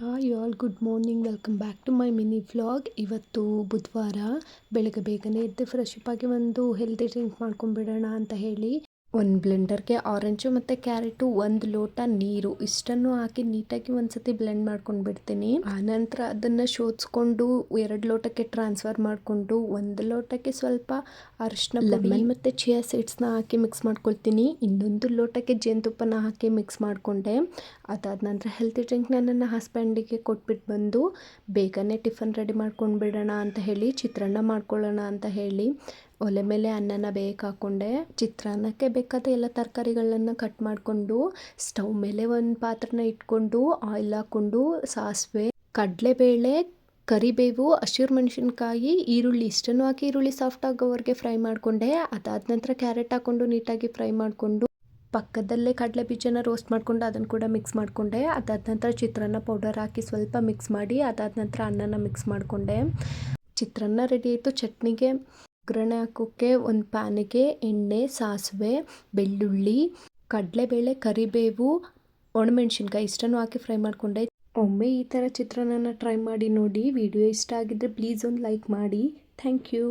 Hi all, good morning. Welcome back to my mini vlog. ಇವತ್ತು ಬುಧವಾರ, ಬೆಳಗ್ಗೆ ಬೇಗನೆ ಎದ್ದು ಫ್ರೆಶ್ ಅಪ್ ಆಗಿ ಒಂದು ಹೆಲ್ದಿ ಡ್ರಿಂಕ್ ಮಾಡ್ಕೊಂಡ್ಬಿಡೋಣ ಅಂತ ಹೇಳಿ ಒಂದು ಬ್ಲೆಂಡರ್ಗೆ ಆರೆಂಜು ಮತ್ತು ಕ್ಯಾರೆಟು ಒಂದು ಲೋಟ ನೀರು. ಇಷ್ಟನ್ನು ಹಾಕಿ ನೀಟಾಗಿ ಒಂದ್ಸತಿ ಬ್ಲೆಂಡ್ ಮಾಡ್ಕೊಂಡು ಬಿಡ್ತೀನಿ. ಆನಂತರ ಅದನ್ನು ಶೋಧಿಸ್ಕೊಂಡು ಎರಡು ಲೋಟಕ್ಕೆ ಟ್ರಾನ್ಸ್ಫರ್ ಮಾಡಿಕೊಂಡು ಒಂದು ಲೋಟಕ್ಕೆ ಸ್ವಲ್ಪ ಅರಿಶಿನ ಲೆಮನ್ ಮತ್ತು ಚಿಯಾ ಸೀಡ್ಸ್ನ ಹಾಕಿ ಮಿಕ್ಸ್ ಮಾಡ್ಕೊಳ್ತೀನಿ. ಇನ್ನೊಂದು ಲೋಟಕ್ಕೆ ಜೇನುತುಪ್ಪನ ಹಾಕಿ ಮಿಕ್ಸ್ ಮಾಡಿಕೊಂಡೆ. ಅದಾದ ನಂತರ ಹೆಲ್ತಿ ಡ್ರಿಂಕ್ನ ನನ್ನ ಹಸ್ಬೆಂಡಿಗೆ ಕೊಟ್ಬಿಟ್ಟು ಬಂದು ಬೇಗನೆ ಟಿಫನ್ ರೆಡಿ ಮಾಡ್ಕೊಂಡು ಬಿಡೋಣ ಅಂತ ಹೇಳಿ ಚಿತ್ರಾನ್ನ ಮಾಡ್ಕೊಳ್ಳೋಣ ಅಂತ ಹೇಳಿ. ಒಲೆ ಮೇಲೆ ಅನ್ನನ ಬೇಯಕ್ಕೆ ಹಾಕ್ಕೊಂಡೆ ಚಿತ್ರಾನ್ನಕ್ಕೆ ಬೇಕಾದ ಎಲ್ಲ ತರಕಾರಿಗಳನ್ನು ಕಟ್ ಮಾಡಿಕೊಂಡು ಸ್ಟವ್ ಮೇಲೆ ಒಂದು ಪಾತ್ರನ ಇಟ್ಕೊಂಡು ಆಯಿಲ್ ಹಾಕ್ಕೊಂಡು ಸಾಸಿವೆ, ಕಡಲೆಬೇಳೆ, ಕರಿಬೇವು, ಹಸಿರು ಮೆಣಸಿನ್ಕಾಯಿ, ಈರುಳ್ಳಿ ಇಷ್ಟನ್ನು ಹಾಕಿ ಈರುಳ್ಳಿ ಸಾಫ್ಟ್ ಆಗೋವರೆಗೆ ಫ್ರೈ ಮಾಡಿಕೊಂಡೆ. ಅದಾದ ನಂತರ ಕ್ಯಾರೆಟ್ ಹಾಕ್ಕೊಂಡು ನೀಟಾಗಿ ಫ್ರೈ ಮಾಡಿಕೊಂಡು, ಪಕ್ಕದಲ್ಲೇ ಕಡಲೆ ಬೀಜನ ರೋಸ್ಟ್ ಮಾಡಿಕೊಂಡು ಅದನ್ನು ಕೂಡ ಮಿಕ್ಸ್ ಮಾಡಿಕೊಂಡೆ. ಅದಾದ ನಂತರ ಚಿತ್ರಾನ್ನ ಪೌಡರ್ ಹಾಕಿ ಸ್ವಲ್ಪ ಮಿಕ್ಸ್ ಮಾಡಿ, ಅದಾದ ನಂತರ ಅನ್ನನ ಮಿಕ್ಸ್ ಮಾಡಿಕೊಂಡೆ. ಚಿತ್ರಾನ್ನ ರೆಡಿ ಆಯಿತು, ಚಟ್ನಿಗೆ. ಒಗ್ಗರಣೆ ಹಾಕೋಕ್ಕೆ ಒಂದು ಪ್ಯಾನಿಗೆ ಎಣ್ಣೆ, ಸಾಸಿವೆ, ಬೆಳ್ಳುಳ್ಳಿ, ಕಡಲೆಬೇಳೆ, ಕರಿಬೇವು, ಒಣಮೆಣ್ಸಿನ್ಕಾಯಿ ಇಷ್ಟನ್ನು ಹಾಕಿ ಫ್ರೈ ಮಾಡಿಕೊಂಡೆ. ಒಮ್ಮೆ ಈ ಥರ ಚಿತ್ರಾನ್ನ ಟ್ರೈ ಮಾಡಿ ನೋಡಿ, ವಿಡಿಯೋ ಇಷ್ಟ ಆಗಿದ್ದರೆ ಪ್ಲೀಸ್ ಒಂದು ಲೈಕ್ ಮಾಡಿ. Thank you.